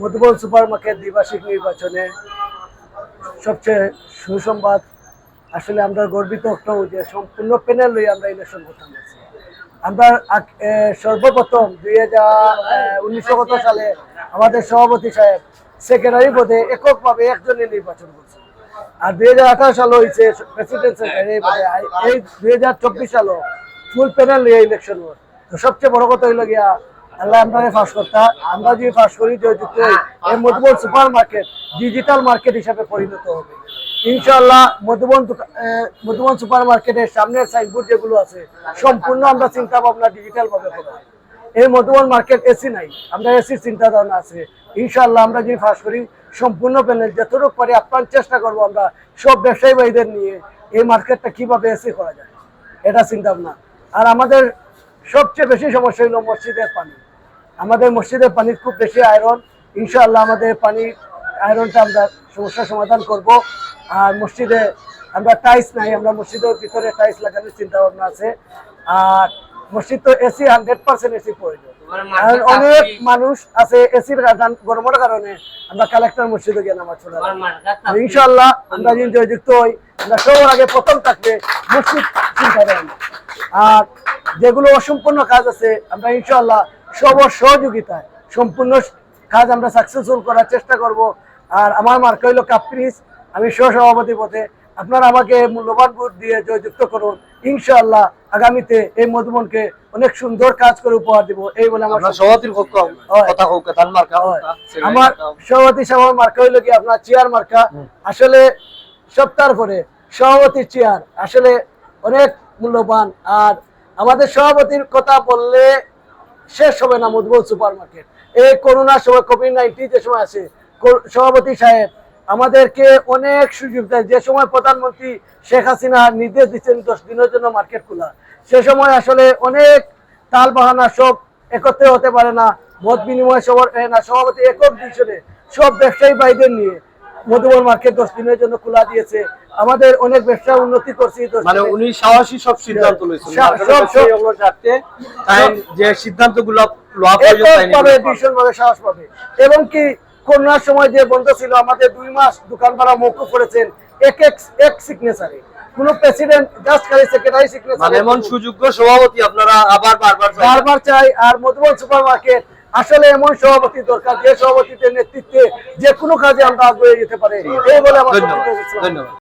Madhuban super market দ্বিবার্ষিক নির্বাচনে সবচেয়ে সুসংবাদ, আসলে আমরা গর্বিত হতাম যে সম্পূর্ণ প্যানেল লই আমরা ইলেকশন করতাম। আমরা সর্বপ্রথম দুই হাজার উনিশশো সালে আমাদের সভাপতি সাহেব সেক্রেটারি পদে এককভাবে একজনের নির্বাচন করছে। আর দুই হাজার আঠারো সালে হয়েছে প্রেসিডেন্ট সেক্রেটারি পদে। এই দুই হাজার চব্বিশ সালও ফুল প্যানেল নিয়ে ইলেকশন তো সবচেয়ে বড় কথা হইল গিয়া, আল্লাহ আমরা করতা আমরা যদি পাস করি এই Madhuban super market digital market হিসাবে পরিণত হবে। ইনশাআল্লাহ মধুবন মধুবন সুপার মার্কেটের সামনের সাইনবোর্ড যেগুলো আছে, সম্পূর্ণ আমরা চিন্তা ভাবনা ডিজিটাল ভাবে করব। এই মধুবন মার্কেট এসি নাই, আমরা এসির চিন্তা ধারণা আছে। ইনশাআল্লাহ আমরা যদি ফাঁস করি, সম্পূর্ণ প্যানেল যতটুকু পারি আপ্রাণ চেষ্টা করব আমরা সব ব্যবসায়ী ভাইদের নিয়ে এই মার্কেটটা কীভাবে এসি করা যায়, এটা চিন্তা ভাবনা। আর আমাদের সবচেয়ে বেশি সমস্যা হলো মসজিদের পানি। আমাদের মসজিদের পানির খুব বেশি আয়রন ইনশাআল্লাহ আমাদের পানি আয়রনটা আমরা সমস্যার সমাধান করব। আর মসজিদে আমরা টাইলস নাই আমরা মসজিদের ভিতরে টাইলস লাগানোর চিন্তা ভাবনা আছে। আর মসজিদ তো এসি হান্ড্রেড পার্সেন্ট এসি প্রয়োজন। আর অনেক মানুষ আছে এসির গরমের কারণে আমরা কালেক্টর মসজিদে গিয়ে নামাজ চলে যাই। ইনশাআল্লাহ আমরা জয়যুক্ত হই আমরা সবার আগে প্রথম থাকবে মসজিদ চিন্তা আর যেগুলো অসম্পূর্ণ কাজ আছে আমরা ইনশাআল্লাহ সব সহযোগিতায় সম্পূর্ণ কাজ আমরা সাকসেসফুল করার চেষ্টা করব। আর আমার মার্কা হইল কাপ্রিস আমি সহসভাপতি পথে আপনারা আমাকে মূল্যবান ভোট দিয়ে জয়যুক্ত করুন। ইনশাআল্লাহ আগামীতে এই মধুবনকে অনেক সুন্দর কাজ করে উপহার দিব এই বলে আমার সভাপতির কথা হোক ধান মার্কা আমার সভাপতি সভার মার্কা হইল কি আপনার চেয়ার মার্কা আসলে সপ্তাহ করে সভাপতির চেয়ার আসলে অনেক মূল্যবান। আর আমাদের সভাপতির কথা বললে শেষ হবে না মধুবন সুপার মার্কেট এই করোনার সময় কোভিড নাইন্টিন যে সময় আছে সভাপতি সাহেব, আমাদেরকে অনেক সুযোগ দেয় যে সময় প্রধানমন্ত্রী শেখ হাসিনা নির্দেশ দিচ্ছেন দশ দিনের জন্য মার্কেট খোলা, সে সময় আসলে অনেক তাল বাহানা সব একত্রে হতে পারে না। মত বিনিময় সবার না, সভাপতি একক ডিসিশনে সব ব্যবসায়ী ভাইদের নিয়ে মধুবন মার্কেট দশ দিনের জন্য খোলা দিয়েছে। আমাদের অনেক ব্যবসা উন্নতি করছি মানে উনি সাহসী সব সিদ্ধান্ত যাতে তাই যে সিদ্ধান্তগুলো লওয়া প্রয়োজন তাই এককভাবে নিতে পারে। ভীষণ ভাবে সাহস পাবে। এবং কি করোনার সময় যে বন্ধ ছিল আমাদের দুই মাস দোকান ভাড়া মৌকুফ করেছেন এক এক এক সিগনেচারে কোন প্রেসিডেন্ট জাস্ট খালি সেক্রেটারি মানে সিগনেচার এমন সুযোগ্য সভাপতি আপনারা আবার বারবার বারবার চাই আর মধুবন আসলে এমন সভাপতি দরকার যে নেতৃত্বে যে কোনো কাজে আমরা আগ্রহী যেতে পারে। এই বলে আমার। ধন্যবাদ।